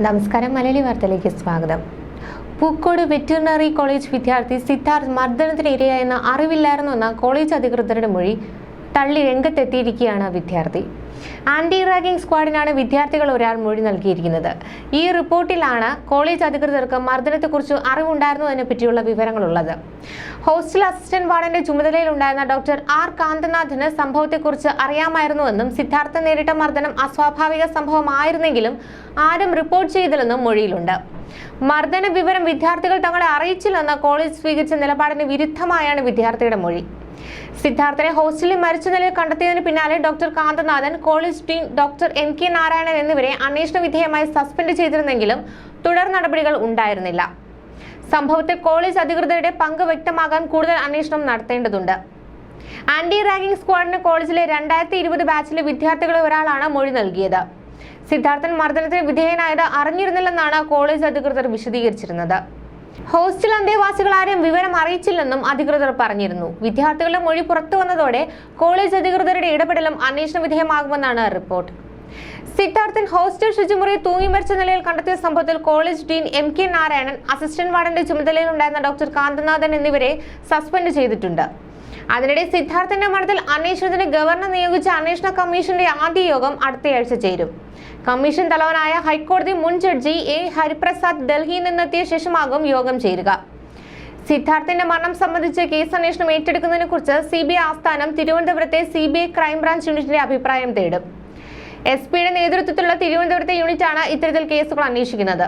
നമസ്കാരം മലയാളി വാർത്തയിലേക്ക് സ്വാഗതം. പൂക്കോട് വെറ്ററിനറി കോളേജ് വിദ്യാർത്ഥി സിദ്ധാർത്ഥ് മർദ്ദനത്തിനിരയായെന്ന അറിവില്ലായിരുന്നുവെന്ന കോളേജ് അധികൃതരുടെ മൊഴി തള്ളി രംഗത്തെത്തിയിരിക്കുകയാണ് വിദ്യാർത്ഥി. ആന്റി റാഗിംഗ് സ്ക്വാഡിനാണ് വിദ്യാർത്ഥികൾ ഒരാൾ മൊഴി നൽകിയിരിക്കുന്നത്. ഈ റിപ്പോർട്ടിലാണ് കോളേജ് അധികൃതർക്ക് മർദ്ദനത്തെക്കുറിച്ച് അറിവുണ്ടായിരുന്നതിനെ പറ്റിയുള്ള വിവരങ്ങളുള്ളത്. ഹോസ്റ്റൽ അസിസ്റ്റന്റ് വാർഡന്റെ ചുമതലയിലുണ്ടായിരുന്ന ഡോക്ടർ ആർ കാന്തനാഥിന് സംഭവത്തെക്കുറിച്ച് അറിയാമായിരുന്നുവെന്നും സിദ്ധാർത്ഥ നേരിട്ട മർദ്ദനം അസ്വാഭാവിക സംഭവമായിരുന്നെങ്കിലും ആരും റിപ്പോർട്ട് ചെയ്തില്ലെന്നും മൊഴിയിലുണ്ട്. മർദ്ദന വിവരം വിദ്യാർത്ഥികൾ തങ്ങളെ അറിയിച്ചില്ലെന്ന കോളേജ് സ്വീകരിച്ച നിലപാടിന് വിരുദ്ധമായാണ് വിദ്യാർത്ഥിയുടെ മൊഴി. സിദ്ധാർത്ഥനെ ഹോസ്റ്റലിൽ മരിച്ച നിലയിൽ കണ്ടെത്തിയതിന് പിന്നാലെ doctor Kanthanathan college dean doctor M K Narayanan എന്നിവരെ അന്വേഷണ വിധേയമായി സസ്പെൻഡ് ചെയ്തിരുന്നെങ്കിലും തുടർ നടപടികൾ ഉണ്ടായിരുന്നില്ല. സംഭവത്തിൽ കോളേജ് അധികൃതരുടെ പങ്ക് വ്യക്തമാകാൻ കൂടുതൽ അന്വേഷണം നടത്തേണ്ടതുണ്ട്. ആന്റി റാഗിംഗ് സ്ക്വാഡിന് കോളേജിലെ രണ്ടായിരത്തി ഇരുപത് ബാച്ചിലെ വിദ്യാർത്ഥികളിൽ ഒരാളാണ് മൊഴി നൽകിയത്. സിദ്ധാർത്ഥൻ മർദ്ദനത്തിന് വിധേയനായത് അറിഞ്ഞിരുന്നില്ലെന്നാണ് കോളേജ് അധികൃതർ വിശദീകരിച്ചിരുന്നത്. ഹോസ്റ്റൽ അന്തേവാസികൾ ആരും വിവരം അറിയിച്ചില്ലെന്നും അധികൃതർ പറഞ്ഞിരുന്നു. വിദ്യാർത്ഥികളുടെ മൊഴി പുറത്തു വന്നതോടെ കോളേജ് അധികൃതരുടെ ഇടപെടലും അന്വേഷണ വിധേയമാകുമെന്നാണ് റിപ്പോർട്ട്. സിദ്ധാർത്ഥൻ ഹോസ്റ്റൽ ശുചിമുറി തൂങ്ങി മരിച്ച നിലയിൽ കണ്ടെത്തിയ സംഭവത്തിൽ college dean M K Narayanan assistant വാർഡന്റെ ചുമതലയിലുണ്ടായിരുന്ന ഡോക്ടർ കാന്തനാഥൻ എന്നിവരെ സസ്പെൻഡ് ചെയ്തിട്ടുണ്ട്. അതിനിടെ സിദ്ധാർത്ഥന്റെ മരണത്തിൽ അന്വേഷണത്തിന് ഗവർണർ നിയോഗിച്ച അന്വേഷണ കമ്മീഷന്റെ ആദ്യ യോഗം അടുത്തയാഴ്ച ചേരും. കമ്മീഷൻ തലവനായ ഹൈക്കോടതി മുൻ ജഡ്ജി എ ഹരിപ്രസാദ് ഡൽഹിയിൽ നിന്നെത്തിയ ശേഷമാകും യോഗം ചേരുക. സിദ്ധാർത്ഥന്റെ മരണം സംബന്ധിച്ച് കേസ് അന്വേഷണം ഏറ്റെടുക്കുന്നതിനെ കുറിച്ച് സി ബി ഐ ആസ്ഥാനം തിരുവനന്തപുരത്തെ സി ബി ഐ ക്രൈംബ്രാഞ്ച് യൂണിറ്റിന്റെ അഭിപ്രായം തേടും. എസ് പിയുടെ നേതൃത്വത്തിലുള്ള തിരുവനന്തപുരത്തെ യൂണിറ്റാണ് ഇത്തരത്തിൽ കേസുകൾ അന്വേഷിക്കുന്നത്.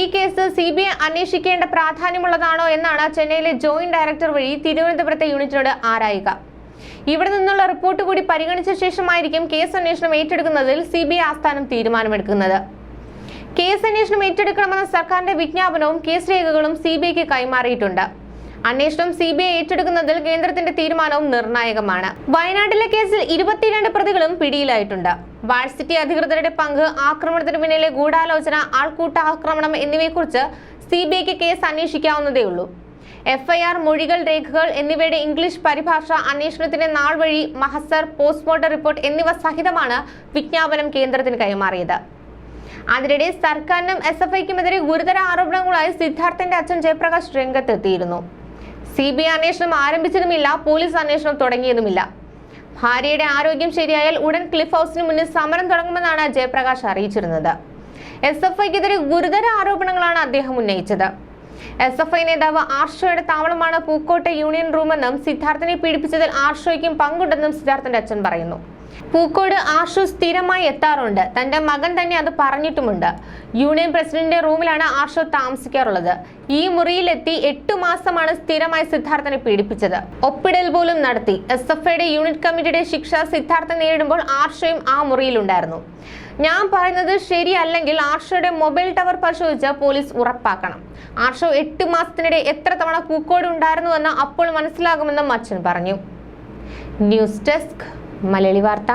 ഈ കേസ് സി ബി ഐ അന്വേഷിക്കേണ്ട പ്രാധാന്യമുള്ളതാണോ എന്നാണ് ചെന്നൈയിലെ ജോയിന്റ് ഡയറക്ടർ വഴി തിരുവനന്തപുരത്തെ യൂണിറ്റിനോട് ആരായുക. ഇവിടെ നിന്നുള്ള റിപ്പോർട്ട് കൂടി പരിഗണിച്ച ശേഷമായിരിക്കും കേസ് അന്വേഷണം ഏറ്റെടുക്കുന്നതിൽ സി ബി ഐ ആസ്ഥാനം തീരുമാനമെടുക്കുന്നത്. കേസ് അന്വേഷണം ഏറ്റെടുക്കണമെന്ന സർക്കാരിന്റെ വിജ്ഞാപനവും കേസ് രേഖകളും സി ബി ഐക്ക് കൈമാറിയിട്ടുണ്ട്. അന്വേഷണം സി ബി ഐ ഏറ്റെടുക്കുന്നതിൽ കേന്ദ്രത്തിന്റെ തീരുമാനവും നിർണായകമാണ്. വയനാട്ടിലെ കേസിൽ ഇരുപത്തിരണ്ട് പ്രതികളും പിടിയിലായിട്ടുണ്ട്. വാഴ്സിറ്റി അധികൃതരുടെ പങ്ക് ആക്രമണത്തിന് പിന്നിലെ ഗൂഢാലോചന ആൾക്കൂട്ട ആക്രമണം എന്നിവയെക്കുറിച്ച് സി ബി ഐക്ക് കേസ് അന്വേഷിക്കാവുന്നതേ ഉള്ളൂ എഫ്ഐആർ മൊഴികൾ രേഖകൾ എന്നിവയുടെ ഇംഗ്ലീഷ് പരിഭാഷ അന്വേഷണത്തിന്റെ നാൾ വഴി മഹസർ പോസ്റ്റ്മോർട്ടം റിപ്പോർട്ട് എന്നിവ സഹിതമാണ് വിജ്ഞാപനം കേന്ദ്രത്തിന് കൈമാറിയത്. അതിനിടെ സർക്കാരിനും എസ് എഫ് ഐക്കുമെതിരെ ഗുരുതര ആരോപണങ്ങളായി സിദ്ധാർത്ഥന്റെ അച്ഛൻ ജയപ്രകാശ് രംഗത്തെത്തിയിരുന്നു. സി ബി ഐ അന്വേഷണം ആരംഭിച്ചതുമില്ല പോലീസ് അന്വേഷണം തുടങ്ങിയതുമില്ല. ഭാര്യയുടെ ആരോഗ്യം ശരിയായാൽ ഉടൻ ക്ലിഫ് ഹൗസിന് മുന്നിൽ സമരം തുടങ്ങുമെന്നാണ് ജയപ്രകാശ് അറിയിച്ചിരുന്നത്. എസ് എഫ് ഐക്കെതിരെ ഗുരുതര ആരോപണങ്ങളാണ് അദ്ദേഹം ഉന്നയിച്ചത്. എസ് എഫ് ഐ നേതാവ് ആർഷോയുടെ താവളമാണ് പൂക്കോട്ടെ യൂണിയൻ റൂമെന്നും സിദ്ധാർത്ഥിനെ പീഡിപ്പിച്ചതിൽ ആർഷോയ്ക്കും പങ്കുണ്ടെന്നും സിദ്ധാർത്ഥന്റെ അച്ഛൻ പറയുന്നു. പൂക്കോട് ആഷു സ്ഥിരമായി എത്താറുണ്ട്. തന്റെ മകൻ തന്നെ അത് പറഞ്ഞിട്ടുമുണ്ട്. യൂണിയൻ പ്രസിഡന്റിന്റെ റൂമിലാണ് ആഷു താമസിക്കാറുള്ളത്. ഈ മുറിയിലെത്തി എട്ടു മാസമാണ് സ്ഥിരമായി സിദ്ധാർത്ഥനെ പീഡിപ്പിച്ചത്. ഒപ്പിടൽ പോലും നടത്തി. എസ് എഫ് ഐയുടെ യൂണിറ്റ് കമ്മിറ്റിയുടെ ശിക്ഷ സിദ്ധാർത്ഥൻ നേരിടുമ്പോൾ ആർഷയും ആ മുറിയിലുണ്ടായിരുന്നു. ഞാൻ പറയുന്നത് ശരിയല്ലെങ്കിൽ ആർഷയുടെ മൊബൈൽ ടവർ പരിശോധിച്ച് പോലീസ് ഉറപ്പാക്കണം. ആർഷോ എട്ട് മാസത്തിനിടെ എത്ര തവണ പൂക്കോട് ഉണ്ടായിരുന്നുവെന്ന് അപ്പോൾ മനസ്സിലാകുമെന്നും അച്ഛൻ പറഞ്ഞു. ന്യൂസ് ഡെസ്ക് മലയാളി വാർത്ത